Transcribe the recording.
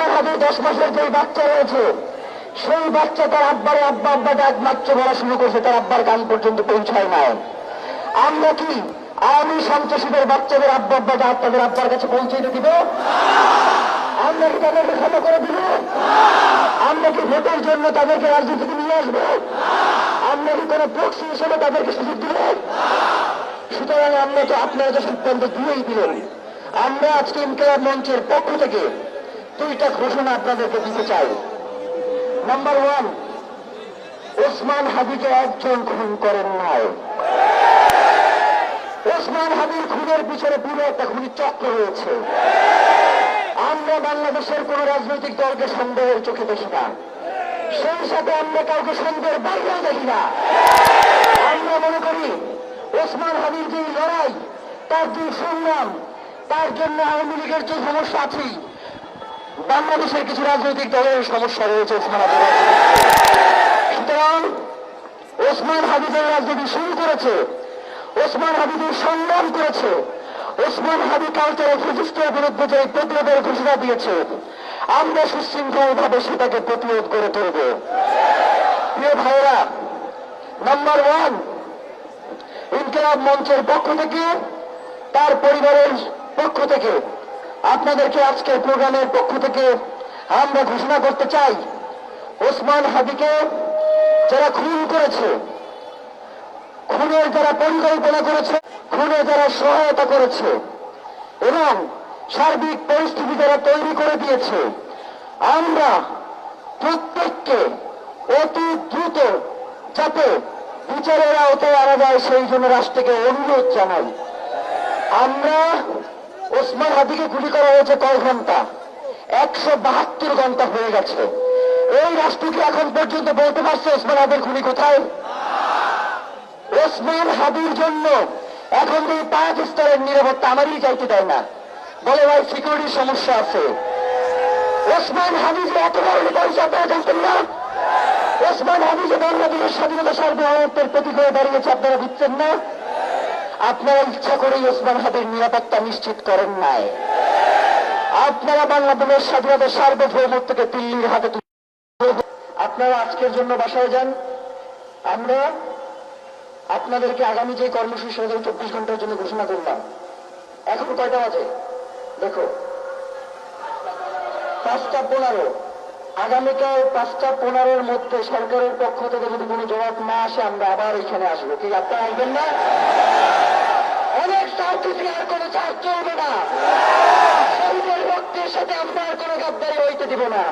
ওসমান হাবির দশ মাসের যে বাচ্চা রয়েছে, সেই বাচ্চা তার আব্বারে আব্বা আব্বা একমাত্র বলা শুরু করছে, তার আব্বার কান পর্যন্ত পৌঁছায় নাই। আমরা কি আওয়ামী সন্ত্রাসীদের বাচ্চাদের আব্বা আব্বা ডাক তাদের আব্বার কাছে পৌঁছে দিব? আমরা কি তাদেরকে ক্ষমা করে দিব? আমরা কি ভোটের জন্য তাদেরকে রাজনীতিতে নিয়ে আসব? আমরা কি কোনো প্রক্সি হিসেবে তাদেরকে সুযোগ দিব? সুতরাং আমরা তো আপনারা তো সিদ্ধান্ত দিয়েই দিলেন, আমরা আজকে ইনকলাব মঞ্চের পক্ষ থেকে দুইটা ঘোষণা আপনাদেরকে দিতে চাই। নাম্বার ওয়ান ওসমান হাবিকে একজন খুন করেন নাই। ওসমান হাবির খুনের পিছনে পুরো একটা খুনি চক্র রয়েছে। আমরা বাংলাদেশের কোন রাজনৈতিক দলকে সন্দেহের চোখে দেখি না। সেই সাথে আমরা কাউকে সন্দেহের বাইরেও দেখি না। আমরা মনে করি ওসমান হাবির যে লড়াই, তার যে সংগ্রাম, তার জন্য আওয়ামী লীগের যে সমস্যা আছে বাংলাদেশের কিছু রাজনৈতিক দলের সমস্যা রয়েছে ওসমান সুতরাং ওসমান হাবিবের রাজনীতি শুরু করেছে, ওসমান হাবিবের সংগ্রাম করেছে, ওসমান হাবিব কালচারের ফিজিস্টের বিরুদ্ধে যে প্রতিরোধের ঘোষণা দিয়েছে, আমরা সুশৃঙ্খলভাবে সেটাকে প্রতিরোধ করে তুলব। প্রিয় ভাইরা নাম্বার ওয়ান ইনকিলাব মঞ্চের পক্ষ থেকে, তার পরিবারের পক্ষ থেকে আপনাদেরকে আজকের প্রোগ্রামের পক্ষ থেকে আমরা ঘোষণা করতে চাই, ওসমান হাবিকে যারা খুন করেছে, খুনের যারা পরিকল্পনা করেছে খুনে যারা সহায়তা করেছে এবং সার্বিক পরিস্থিতি যারা তৈরি করে দিয়েছে, আমরা প্রত্যেককে অতি দ্রুত যাতে বিচারের আওতায় আনা যায়, সেই জন্য রাষ্ট্রকে অনুরোধ জানাই। আমরা ওসমান হাদিকে গুলি করা হয়েছে কয় ঘণ্টা। একশো বাহাত্তর ঘণ্টা হয়ে গেছে। এই রাষ্ট্রকে এখন পর্যন্ত বলতে পারছে ওসমান হাদির খুনি কোথায়? ওসমান হাদির জন্য এখন যে পাঁচ স্তরের নিরাপত্তা আমারই চাইতে দেয় না। বলে ভাই সিকিউরিটির সমস্যা আছে। ওসমান হাদি যে এত বড় পয়সা আপনারা জানতেন না? ওসমান হাদি যে বাংলাদেশের স্বাধীনতা সার্বভৌমত্বের প্রতীক হয়ে দাঁড়িয়েছে, আপনারা বুঝছেন না? আপনারা ইচ্ছা করেই ওসমান হাদির নিরাপত্তা নিশ্চিত করেন নাই। আপনারা বাংলাদেশের স্বাধীনতা সার্বভৌমত্বকে দিল্লির হাতে আপনারা আজকের জন্য বাসায় যান। আমরা আপনাদেরকে আগামী যে কর্মসূচি সেটা চব্বিশ ঘণ্টার জন্য ঘোষণা করলাম। এখন কয়টা বাজে? দেখো। পাঁচটা পনেরো। আগামীকাল পাঁচটা পনেরোর মধ্যে সরকারের পক্ষ থেকে যদি কোনো জবাব না আসে, আমরা আবার এখানে আসব। কি, আপনারা আসবেন না? অনেক সার্ভিসে আর কোনো চার্জ চলবে না। শহীদের রক্তের সাথে আমরা আর কোনো গাদ্দারি হইতে দিব না।